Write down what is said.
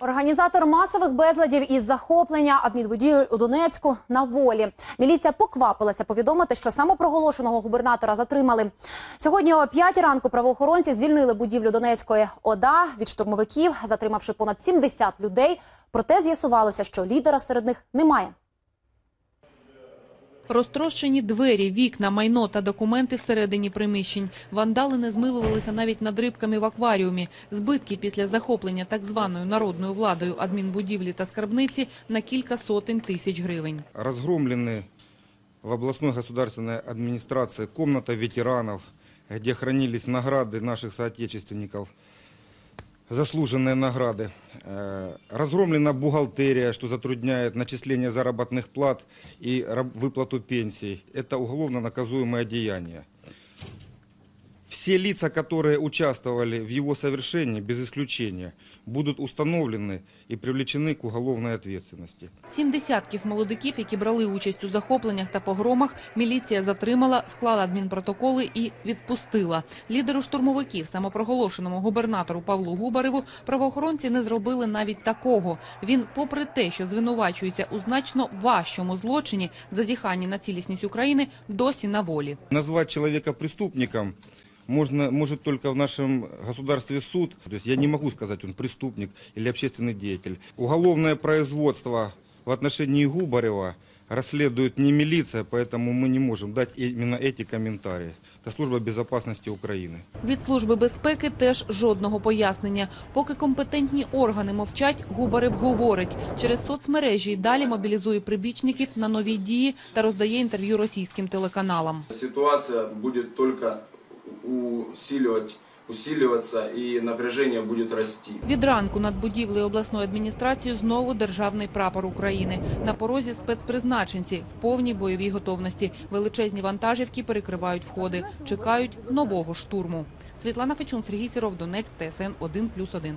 Організатор масових безладів із захоплення адмінбудівель у Донецьку на волі. Міліція поквапилася повідомити, що самопроголошеного губернатора затримали. Сьогодні о 5 ранку правоохоронці звільнили будівлю Донецької ОДА від штурмовиків, затримавши понад 70 людей. Проте з'ясувалося, що лідера серед них немає. Розтрощені двері, вікна, майно та документи всередині приміщень. Вандали не змилувалися навіть над рибками в акваріумі. Збитки після захоплення так званою народною владою адмінбудівлі та скарбниці на кілька сотень тисяч гривень. разгромлены в областной государственной администрации комната ветеранов, где хранились награды наших соотечественников, заслуженные награды. Э, Разгромлена бухгалтерия, что затрудняет начисление заработных плат и раб- выплату пенсий. Это уголовно наказуемое деяние. Все лица, которые участвовали в его совершении, без исключения, будут установлены и привлечены к уголовной ответственности. Сім десятків молодиків, які брали участь у захопленнях та погромах, міліція затримала, склала адмінпротоколи і відпустила. Лідеру штурмовиків, самопроголошеному губернатору Павлу Губареву, правоохоронці не зробили навіть такого. Він, попри те, що звинувачується у значно важчому злочині зазіханні на цілісність України, досі на волі. Назвать человека преступником можно, может только в нашем государстве суд. То есть я не могу сказать, он преступник или общественный деятель. Уголовное производство в отношении Губарева расследует не милиция, поэтому мы не можем дать именно эти комментарии. Это служба безопасности Украины. Від Служби безпеки теж жодного пояснення. Поки компетентні органи мовчать, Губарев говорить. Через соцмережі й далі мобілізує прибічників на нові дії та роздає інтерв'ю російським телеканалам. Ситуация будет только усиливать, усилюватися і напряження буде рости. Від ранку над будівлею обласної адміністрації знову державний прапор України. На порозі спецпризначенці в повній бойовій готовності. Величезні вантажівки перекривають входи. Чекають нового штурму. Світлана Фечун, Сергій Сіров, Донецьк, ТСН 1+,1.